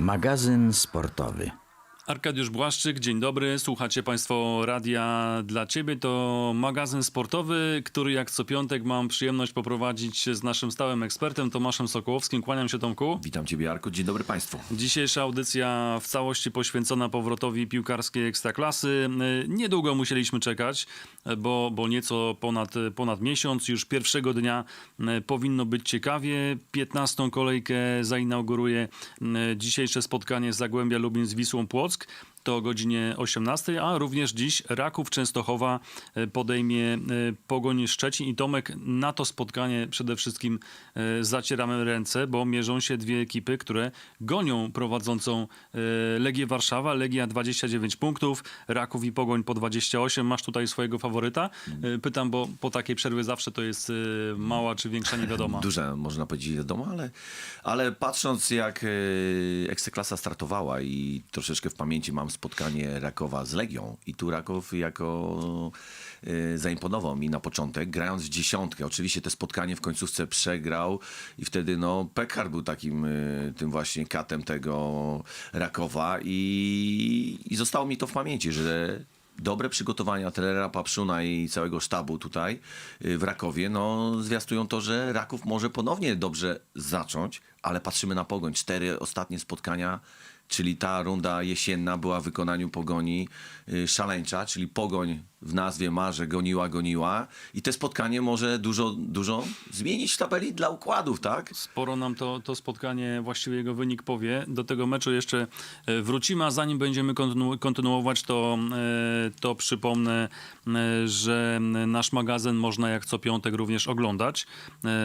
Magazyn sportowy. Arkadiusz Błaszczyk, dzień dobry. Słuchacie Państwo Radia dla Ciebie. To magazyn sportowy, który jak co piątek mam przyjemność poprowadzić z naszym stałym ekspertem Tomaszem Sokołowskim. Kłaniam się Tomku. Witam Ciebie, Jarko. Dzień dobry Państwu. Dzisiejsza audycja w całości poświęcona powrotowi piłkarskiej ekstraklasy. Niedługo musieliśmy czekać, bo, bo nieco ponad, ponad miesiąc. Już pierwszego dnia powinno być ciekawie. 15. kolejkę zainauguruje dzisiejsze spotkanie z Zagłębia Lubin z Wisłą Płock. mózg To o godzinie 18, a również dziś Raków Częstochowa e, podejmie e, Pogoń Szczecin i Tomek na to spotkanie przede wszystkim e, zacieramy ręce, bo mierzą się dwie ekipy, które gonią prowadzącą Legię Warszawa. Legia 29 punktów, Raków i Pogoń po 28. Masz tutaj swojego faworyta? Pytam, bo po takiej przerwie zawsze to jest mała czy większa niewiadoma. Duże, można powiedzieć, wiadomo, ale, ale patrząc jak Ekstraklasa startowała i troszeczkę w pamięci mam spotkanie Rakowa z Legią i tu Raków jako e, zaimponował mi na początek, grając w dziesiątkę. Oczywiście te spotkanie w końcówce przegrał i wtedy no Pekar był takim e, tym właśnie katem tego Rakowa i, i zostało mi to w pamięci, że dobre przygotowania trenera Papszuna i całego sztabu tutaj y, w Rakowie, no zwiastują to, że Raków może ponownie dobrze zacząć, ale patrzymy na Pogoń. Cztery ostatnie spotkania, czyli ta runda jesienna była w wykonaniu Pogoni y, szaleńcza, czyli Pogoń w nazwie Marze goniła, goniła i te spotkanie może dużo, dużo zmienić w tabeli dla układów, tak? Sporo nam to, to spotkanie, właściwie jego wynik powie. Do tego meczu jeszcze e, wrócimy, a zanim będziemy kontynu- kontynuować, to, e, to przypomnę, e, że nasz magazyn można jak co piątek również oglądać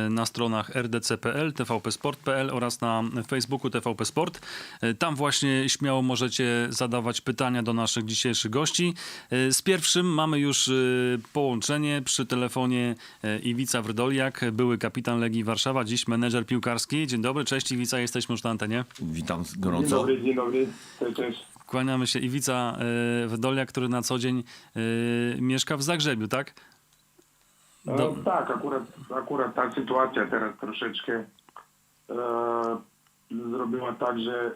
na stronach rdc.pl, tvpsport.pl oraz na Facebooku TVP Sport. Tam właśnie śmiało możecie zadawać pytania do naszych dzisiejszych gości. Z pierwszym mamy już e, połączenie przy telefonie e, Iwica Wrdoliak, były kapitan Legii Warszawa, dziś menedżer piłkarski. Dzień dobry, cześć Iwica, jesteśmy już na antenie. Witam Dzień gorąco. dobry, dzień dobry. Cześć, cześć. Kłaniamy się Iwica e, Wrdoliak, który na co dzień e, mieszka w Zagrzebiu, tak? E, Do- tak, akurat, akurat ta sytuacja teraz troszeczkę e, zrobiła tak, że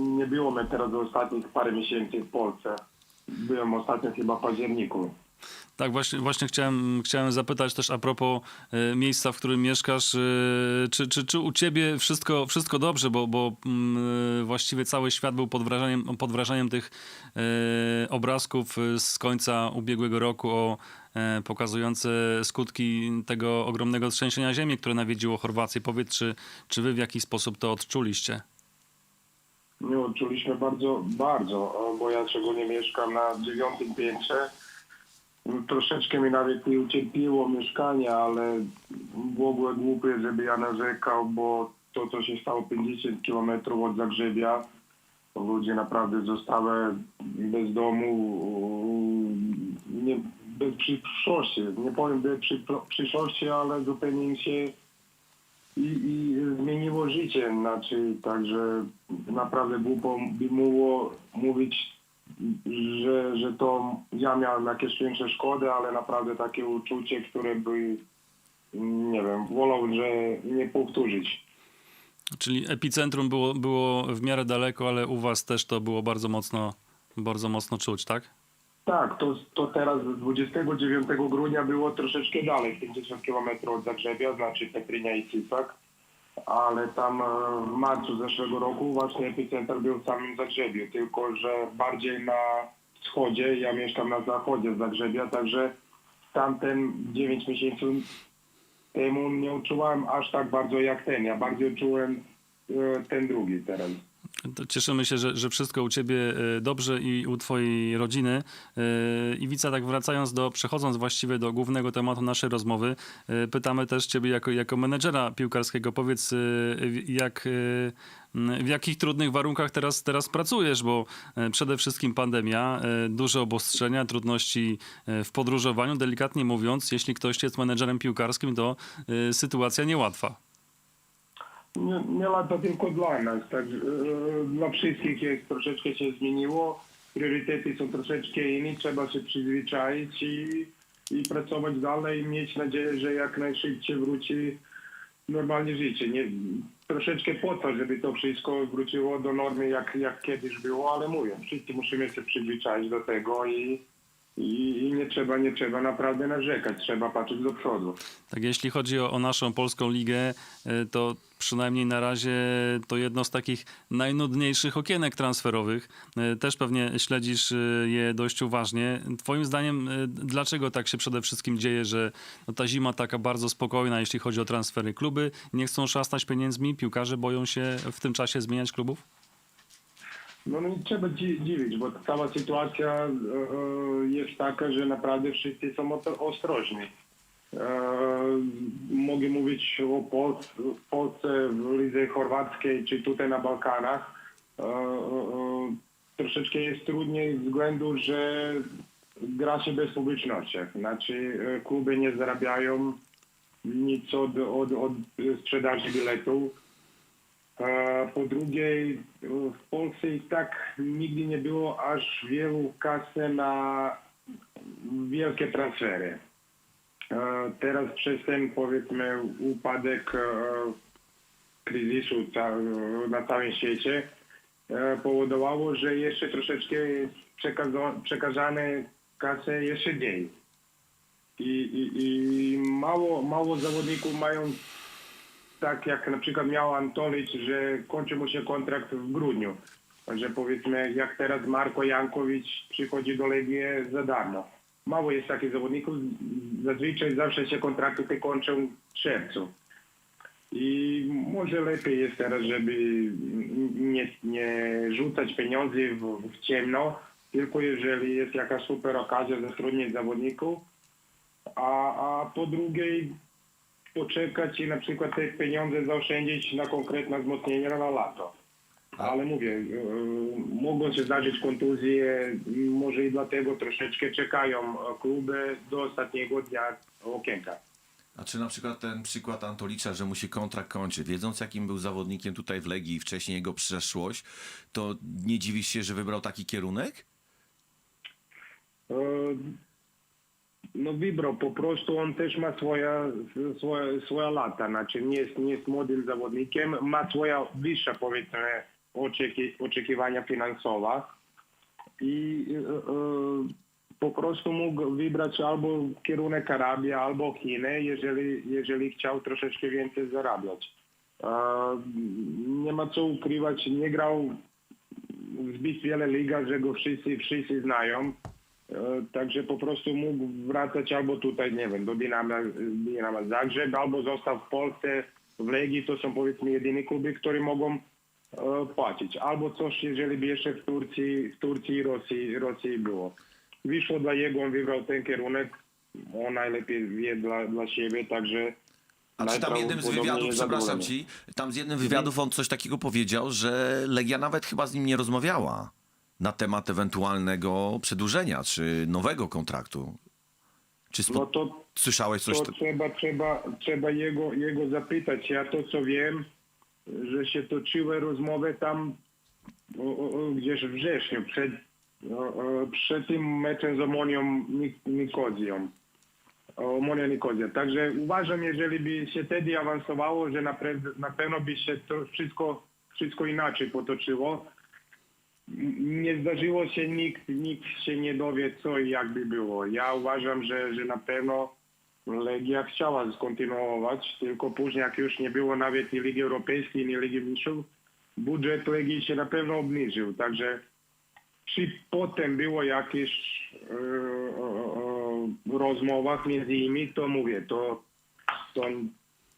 nie było mnie teraz ostatnich parę miesięcy w Polsce. Byłem ostatnio chyba w październiku. Tak, właśnie, właśnie chciałem, chciałem zapytać też a propos e, miejsca, w którym mieszkasz. E, czy, czy, czy u ciebie wszystko, wszystko dobrze, bo, bo mm, e, właściwie cały świat był pod wrażeniem, pod wrażeniem tych obrazków z końca ubiegłego roku o pokazujące skutki tego ogromnego trzęsienia ziemi, które nawiedziło Chorwację. Powiedz, czy, czy wy w jakiś sposób to odczuliście? Nie odczuliśmy bardzo, bardzo, bo ja szczególnie mieszkam na dziewiątym piętrze. No, Troszeczkę mi nawet i ucierpiło mieszkanie, ale w ogóle głupie, żeby ja narzekał, bo to, co się stało 50 km od Zagrzebia, ludzie naprawdę zostały bez domu, nie, bez przyszłości. Nie powiem bez przy, przyszłości, ale zupełnie im się i, i zmieniło życie. Znaczy, także naprawdę głupo by było mówić, że, że to ja miałem jakieś większe szkody, ale naprawdę takie uczucie, które by, nie wiem, wolał, że nie powtórzyć. Czyli epicentrum było, było w miarę daleko, ale u was też to było bardzo mocno, bardzo mocno czuć, tak? Tak, to, to teraz 29 grudnia było troszeczkę dalej, 50 km od Zagrzebia, znaczy Petrynia i Cisak, ale tam e, w marcu zeszłego roku właśnie epicentr był w samym Zagrzebiu, tylko że bardziej na wschodzie, ja mieszkam na zachodzie Zagrzebia, także tamten 9 miesięcy temu nie odczuwałem aż tak bardzo jak ten, ja bardziej czułem e, ten drugi teraz. To cieszymy się, że, że wszystko u ciebie e, dobrze i u twojej rodziny. E, Iwica, tak wracając do, przechodząc właściwie do głównego tematu naszej rozmowy, e, pytamy też ciebie jako, jako menedżera piłkarskiego. Powiedz, jak, w jakich trudnych warunkach teraz, teraz pracujesz, bo przede wszystkim pandemia, duże obostrzenia, trudności w podróżowaniu. Delikatnie mówiąc, jeśli ktoś jest menedżerem piłkarskim, to sytuacja niełatwa. Nie, nie lata tylko dla nas, tak, e, dla wszystkich jest troszeczkę się zmieniło, priorytety są troszeczkę inne, trzeba się przyzwyczaić i, i pracować dalej mieć nadzieję, że jak najszybciej wróci normalnie życie. Nie, troszeczkę po to, żeby to wszystko wróciło do normy, jak, jak kiedyś było, ale mówię, wszyscy musimy się przyzwyczaić do tego i, i, nie trzeba, nie trzeba naprawdę narzekać, trzeba patrzeć do przodu. Tak, jeśli chodzi o, o naszą polską ligę, y, to przynajmniej na razie to jedno z takich najnudniejszych okienek transferowych. Y, Też pewnie śledzisz y, je dość uważnie. Twoim zdaniem, dlaczego tak się przede wszystkim dzieje, że no ta zima taka bardzo spokojna, jeśli chodzi o transfery? Kluby nie chcą szastać pieniędzmi, piłkarze boją się w tym czasie zmieniać klubów? No, no nie trzeba dzi- dziwić, bo cała sytuacja e, e, jest taka, że naprawdę wszyscy są ostrożni. E, mogę mówić o Pol- w Polsce, w lidze chorwackiej, czy tutaj na Balkanach. E, e, e, troszeczkę jest trudniej z względu, że gra się bez publiczności. Znaczy e, kluby nie zarabiają nic od, od, od sprzedaży biletów. Po drugie, w Polsce i tak nigdy nie było aż wielu kasy na wielkie transfery. Teraz przez ten powiedzmy upadek e, kryzysu na całym świecie e, powodowało, że jeszcze troszeczkę przekazane kasy jeszcze mniej. I, i, I mało, mało zawodników mają tak jak na przykład miał Antolicz, że kończy mu się kontrakt w grudniu. Że powiedzmy, jak teraz Marko Jankowicz przychodzi do Legii za darmo. Mało jest takich zawodników, zazwyczaj zawsze się kontrakty te kończą w czerwcu. I może lepiej jest teraz, żeby nie, nie rzucać pieniędzy w, w ciemno, tylko jeżeli jest jakaś super okazja zatrudnić zawodników, a, a po drugiej poczekać i na przykład te pieniądze zaoszczędzić na konkretne wzmocnienie na lato. Ale mówię, e, mogą się zdarzyć kontuzje, może i dlatego troszeczkę czekają kluby do ostatniego dnia okienka. A czy na przykład ten przykład Antolicza, że mu się kontrakt kończy, wiedząc jakim był zawodnikiem tutaj w Legii i wcześniej jego przeszłość, to nie dziwisz się, że wybrał taki kierunek? E, No wybrał, po prostu on też ma swoje, swoje, swoje lata, znaczy nie jest, nie jest młodym zawodnikiem, ma swoje wyższe powiedzmy oczeki, oczekiwania finansowe i e, e, po prostu mógł wybrać albo kierunek Arabia, albo Chiny, jeżeli, jeżeli chciał troszeczkę więcej zarabiać. E, Nie ma co ukrywać, nie grał zbyt wiele ligach, że go wszyscy, wszyscy znają. E, Także po prostu mógł wracać albo tutaj, nie wiem, do Dynama, Dynama Zagrzeb, albo został w Polsce, w Legii, to są powiedzmy jedyne kluby, które mogą e, płacić. Albo coś, jeżeli by jeszcze w Turcji, w Turcji i Rosji, Rosji było. Wyszło dla jego, on wybrał ten kierunek, on najlepiej wie dla, dla siebie, także... A czy tam jednym z wywiadów, przepraszam ci, tam z jednym z wywiadów on coś takiego powiedział, że Legia nawet chyba z nim nie rozmawiała na temat ewentualnego przedłużenia czy nowego kontraktu. Czy spo... No to słyszałeś coś? To trzeba, trzeba, trzeba jego, jego zapytać. Ja to co wiem, że się toczyły rozmowy tam o, o, gdzieś w wrześniu, przed, o, przed tym meczem z Omonią Nik- Nikozją. Omonia Nikozja. Także uważam, jeżeli by się wtedy awansowało, że na, na pewno by się to wszystko, wszystko inaczej potoczyło. Nie zdarzyło się, nikt, nikt się nie dowie, co i jak by było. Ja uważam, że, że na pewno Legia chciała skontynuować, tylko później, jak już nie było nawet i Ligi Europejskiej, ni Ligi Mistrzów, budżet Legii się na pewno obniżył. Także czy potem było jakieś e, e, rozmowach między nimi, to mówię, to, to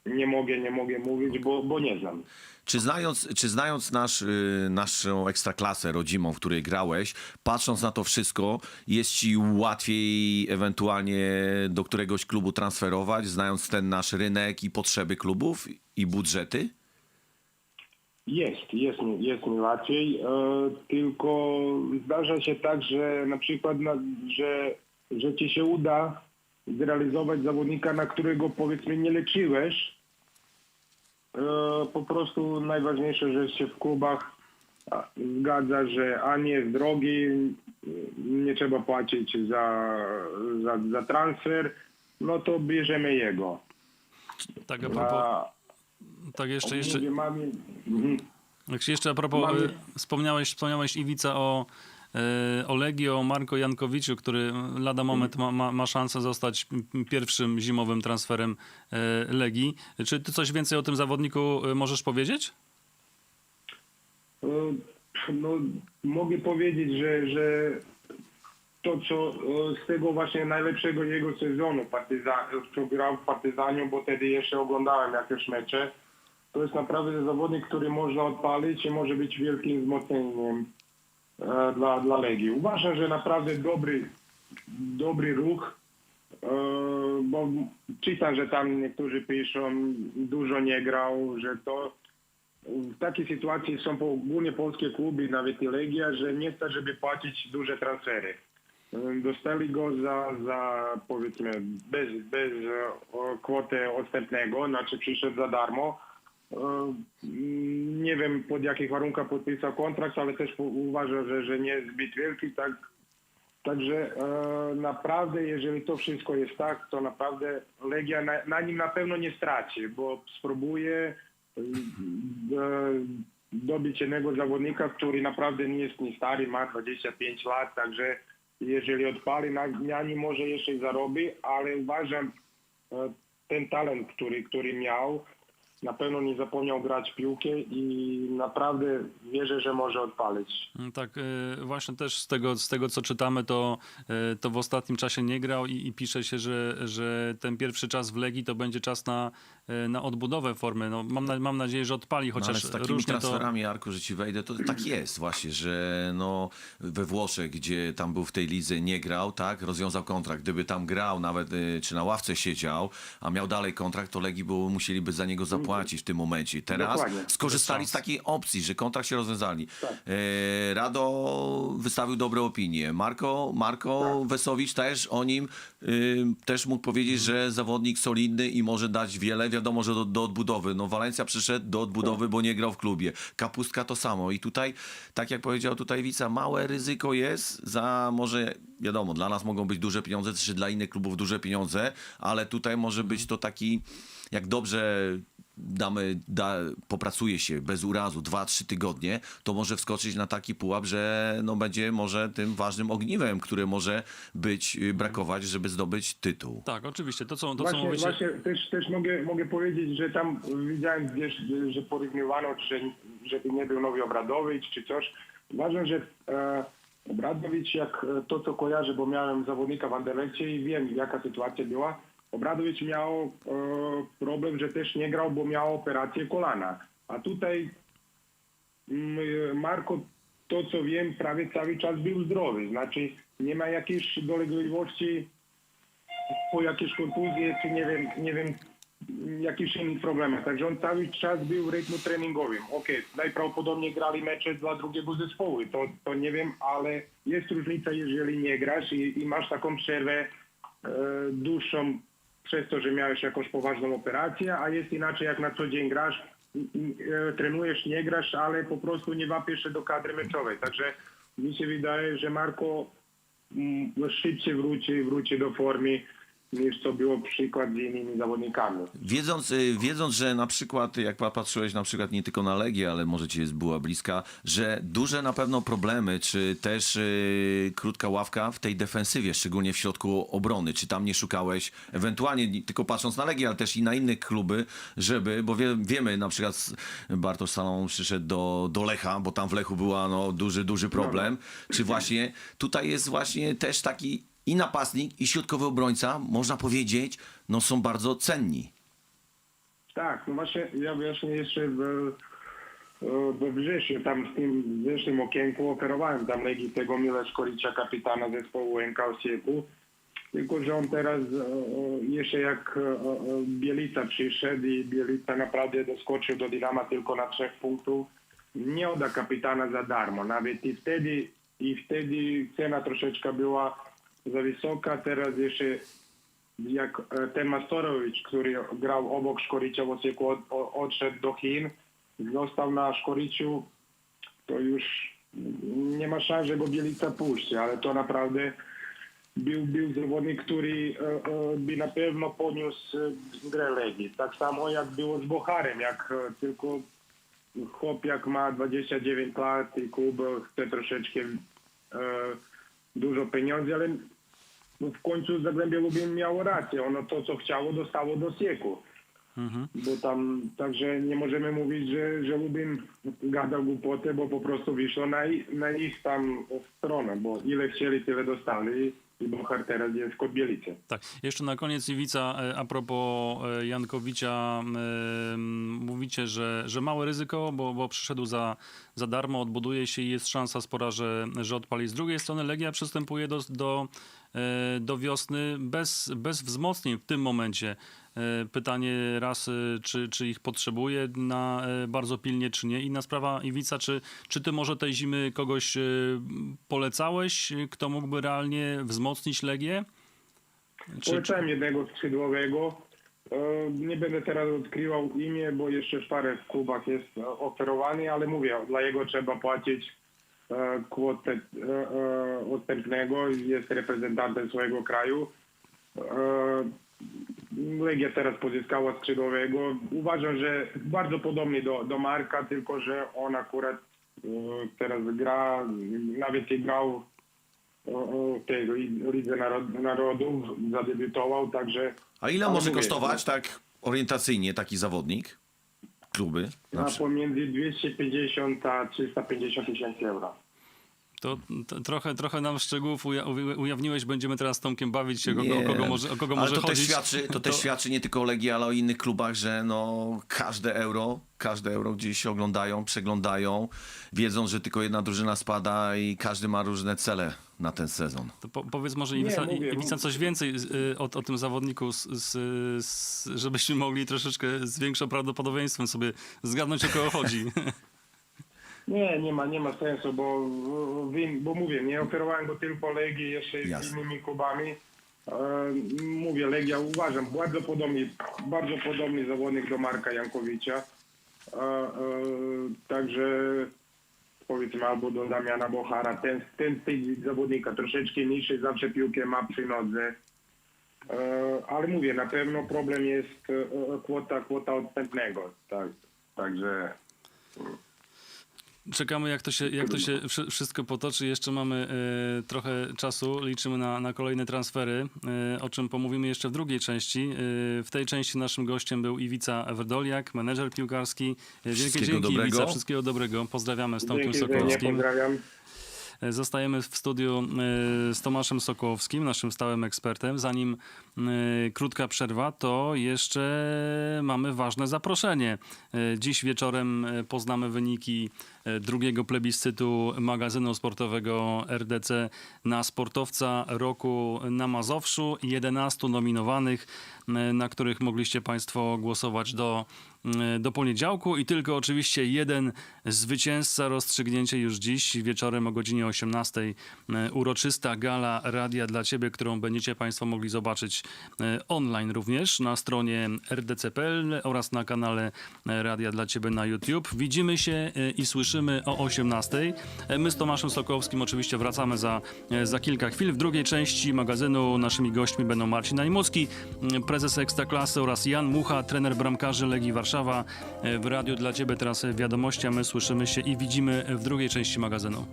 nie mogę, nie mogę mówić, bo, bo nie znam. Czy znając, czy znając nasz, y, naszą ekstraklasę rodzimą, w której grałeś, patrząc na to wszystko, jest ci łatwiej ewentualnie do któregoś klubu transferować, znając ten nasz rynek i potrzeby klubów i budżety? Jest, jest mi, jest mi łatwiej, e, tylko zdarza się tak, że na przykład, na, że, że ci się uda zrealizować zawodnika, na którego powiedzmy nie leczyłeś. E, po prostu najważniejsze, że się w klubach zgadza, że a nie jest drogi, nie trzeba płacić za, za, za transfer, no to bierzemy jego. Tak a propos, A, Tak, jeszcze, jeszcze, mamy... Jeszcze a propos, Mamy- e, wspomniałeś, wspomniałeś Iwica o, e, o Legii, o Marko Jankowiciu, który lada moment ma, ma, ma szansę zostać pierwszym zimowym transferem e, Legii. Czy ty coś więcej o tym zawodniku e, możesz powiedzieć? No, mogę powiedzieć, że, że to, co z tego właśnie najlepszego jego sezonu, partyza, co grał w Partyzaniu, bo wtedy jeszcze oglądałem jakieś mecze, to jest naprawdę zawodnik, który można odpalić i może być wielkim wzmocnieniem dla, dla Legii. Uważam, że naprawdę dobry, dobry ruch, e, bo czytam, że tam niektórzy piszą, dużo nie grał, że to w takiej sytuacji są ogólnie polskie kluby, nawet i Legia, że nie stać, żeby płacić duże transfery. Ym, Dostali go za, za powiedzmy bez, bez e, kwoty odstępnego, znaczy przyszedł za darmo. Ym, Nie wiem pod jakich warunkach podpisał kontrakt, ale też uważam, że, że nie jest zbyt wielki, tak Także e, naprawdę, jeżeli to wszystko jest tak, to naprawdę Legia na, na nim na pewno nie straci, bo spróbuje e, dobić jednego zawodnika, który naprawdę nie jest nie stary, ma 25 lat, także jeżeli odpali, na, na nim może jeszcze zarobi, ale uważam, ten talent, który, który miał, na pewno nie zapomniał grać piłkę i naprawdę wierzę, że może odpalić. Mm, Tak, e, właśnie też z tego, z tego co czytamy, to, e, to w ostatnim czasie nie grał i, i pisze się, że, że ten pierwszy czas w Legii to będzie czas na, na odbudowę formy. No, mam, na, mam nadzieję, że odpali, No, ale chociaż z takimi różnie to... transferami, Arku, że ci wejdę, to tak jest właśnie, że no, we Włoszech, gdzie tam był w tej lidze, nie grał, tak, rozwiązał kontrakt. Gdyby tam grał nawet, y, czy na ławce siedział, a miał dalej kontrakt, to Legii było, musieliby za niego zapłacić w tym momencie. Teraz Dokładnie. skorzystali z takiej opcji, że kontrakt się rozwiązali. Tak. E, Rado wystawił dobre opinie. Marko, Marko Tak. Wesowicz też o nim y, też mógł powiedzieć, że zawodnik solidny i może dać wiele. Wiadomo, że do, do odbudowy. No Walencja przyszedł do odbudowy, bo nie grał w klubie. Kapustka to samo. I tutaj, tak jak powiedział tutaj Wica, małe ryzyko jest za może, wiadomo, dla nas mogą być duże pieniądze, czy dla innych klubów duże pieniądze, ale tutaj może być to taki, jak dobrze damy, da, popracuje się bez urazu 2-3 tygodnie, to może wskoczyć na taki pułap, że no będzie może tym ważnym ogniwem, które może być, y, brakować, żeby zdobyć tytuł. Tak, oczywiście, to co, to, co Właśnie, mówicie... właśnie też, też mogę, mogę powiedzieć, że tam widziałem gdzieś, że- porównywano, że, żeby nie był nowy Obradowicz czy coś. Uważam, że e, Obradowicz, jak e, to co kojarzę, bo miałem zawodnika w Anderlechcie i wiem jaka sytuacja była, Obradowicz miał e, problem, że też nie grał, bo miał operację kolana. A tutaj mm, Marko, to co wiem, prawie cały czas był zdrowy. Znaczy nie ma jakiejś dolegliwości po jakieś kontuzje, czy nie wiem, nie wiem, jakichś innych problemach. Także on cały czas był w rytmu treningowym. Okej, najprawdopodobniej grali mecze dla drugiego zespołu, to, to nie wiem, ale jest różnica, jeżeli nie grasz i, i masz taką przerwę e, dłuższą przez to, że miałeś jakąś poważną operację, a jest inaczej, jak na co dzień grasz, e, trenujesz, nie grasz, ale po prostu nie łapiesz się do kadry meczowej. Także mi się wydaje, że Marko mm, szybciej wróci, wróci do formy niż to było przykład z innymi zawodnikami. Wiedząc, y, wiedząc, że na przykład, jak pa- patrzyłeś na przykład nie tylko na Legię, ale może ci jest była bliska, że duże na pewno problemy, czy też y, krótka ławka w tej defensywie, szczególnie w środku obrony, czy tam nie szukałeś, ewentualnie nie tylko patrząc na Legię, ale też i na inne kluby, żeby, bo wie, wiemy na przykład Bartosz Salomon przyszedł do, do Lecha, bo tam w Lechu była no, duży, duży problem, czy właśnie tutaj jest właśnie też taki i napastnik, i środkowy obrońca, można powiedzieć, no są bardzo cenni. Tak, no właśnie ja właśnie jeszcze w, e, we wrześniu, tam w tym wrześnim okienku oferowałem tam Legii tego Mile Szkoricza, kapitana zespołu NK Osieku. Tylko, że on teraz e, e, jeszcze jak e, e, Bielica przyszedł i Bielica naprawdę doskoczył do Dynama tylko na trzech punktów, nie odda kapitana za darmo. Nawet i wtedy, i wtedy cena troszeczkę była za wysoka, teraz jeszcze jak e, ten Mastorowicz, który grał obok Szkoricza w Osieku, od, odszedł do Chin, został na Szkoriciu, to już nie ma szans, że go Bielica puści, ale to naprawdę był, był zawodnik, który e, e, by na pewno poniósł e, grę Legii. Tak samo jak było z Bocharem, jak tylko chłop jak ma 29 lat i klub chce troszeczkę dużo pieniędzy, ale w końcu Zagłębie Lubin miało rację. Ono to, co chciało, dostało do sieku. Bo tam, także nie możemy mówić, że, że Lubin gadał głupoty, bo po prostu wyszło na, na ich tam stronę, bo ile chcieli, tyle dostali i Bochar teraz jest w Kobielicy. Tak, jeszcze na koniec Iwica, e, a propos e, Jankowicza, e, mówicie, że, że małe ryzyko, bo, bo przyszedł za, za darmo, odbuduje się i jest szansa spora, że, że odpali. Z drugiej strony Legia przystępuje do, do, do wiosny bez, bez wzmocnień w tym momencie. E, Pytanie raz, e, czy, czy ich potrzebuje na, e, bardzo pilnie, czy nie. Inna sprawa, Iwica, czy, czy ty może tej zimy kogoś e, polecałeś, kto mógłby realnie wzmocnić Legię? Czy, Polecałem jednego skrzydłowego. E, Nie będę teraz odkrywał imię, bo jeszcze w parę klubach jest e, oferowany, ale mówię, dla jego trzeba płacić e, e, e, odstępnego. Jest reprezentantem swojego kraju. E, Legia teraz pozyskała skrzydłowego. Uważam, że bardzo podobny do, do Marka, tylko że on akurat e, teraz gra, nawet i grał o tej li- Lidze Narod- Narodów, zadebiutował, także... A ile może mówię, kosztować tak orientacyjnie taki zawodnik? Kluby? Na przykład. pomiędzy 250 a 350 tysięcy euro. To, to trochę, trochę nam szczegółów uja, uja- ujawniłeś. Będziemy teraz z Tomkiem bawić się, o kogo, o kogo może, o kogo ale może to chodzić. Też świadczy, to też świadczy nie tylko o Legii, ale o innych klubach, że no każde euro, każde euro gdzieś oglądają, przeglądają, wiedzą, że tylko jedna drużyna spada i każdy ma różne cele na ten sezon. To po, powiedz może Nie, Iwica, mówię, Iwica mówię. coś więcej y, o, o tym zawodniku, z, z, z, żebyśmy mogli troszeczkę z większym prawdopodobieństwem sobie zgadnąć o kogo chodzi. Nie, nie ma, nie ma sensu, bo, bo mówię, nie oferowałem go tylko Legii, jeszcze z Jasne. innymi klubami. E, mówię, Legia uważam, bardzo podobny, bardzo podobny zawodnik do Marka Jankowicza. E, e, także powiedzmy albo do Damiana Bochara, ten, ten typ zawodnika troszeczkę niższy, zawsze piłkę ma przy nodze. E, ale mówię, na pewno problem jest e, e, kwota, kwota odstępnego. Tak, także Czekamy, jak to się, jak to się wszy- wszystko potoczy. Jeszcze mamy e, trochę czasu. Liczymy na, na kolejne transfery, e, o czym pomówimy jeszcze w drugiej części. E, w tej części naszym gościem był Iwica Ewerdoliak, menedżer piłkarski. Wielkie dzięki, dobrego. Iwica. Wszystkiego dobrego. Pozdrawiamy z Tomkiem Sokołowskim. pozdrawiam. Zostajemy w studiu e, z Tomaszem Sokołowskim, naszym stałym ekspertem. Zanim e, krótka przerwa, to jeszcze mamy ważne zaproszenie. E, Dziś wieczorem poznamy wyniki drugiego plebiscytu magazynu sportowego RDC na sportowca roku na Mazowszu. 11 nominowanych, na których mogliście Państwo głosować do, do poniedziałku i tylko oczywiście jeden zwycięzca rozstrzygnięcie już dziś wieczorem o godzinie 18. E, Uroczysta gala Radia dla Ciebie, którą będziecie Państwo mogli zobaczyć e, online również na stronie rdc.pl oraz na kanale e, Radia dla Ciebie na YouTube. Widzimy się e, i słyszymy o 18. E, My z Tomaszem Sokołowskim oczywiście wracamy za, e, za kilka chwil. W drugiej części magazynu naszymi gośćmi będą Marcin Najmucki, m, prezes Ekstraklasy oraz Jan Mucha, trener bramkarzy Legii Warszawa. E, W radiu dla Ciebie teraz wiadomości, a my słyszymy się i widzimy w drugiej części magazynu.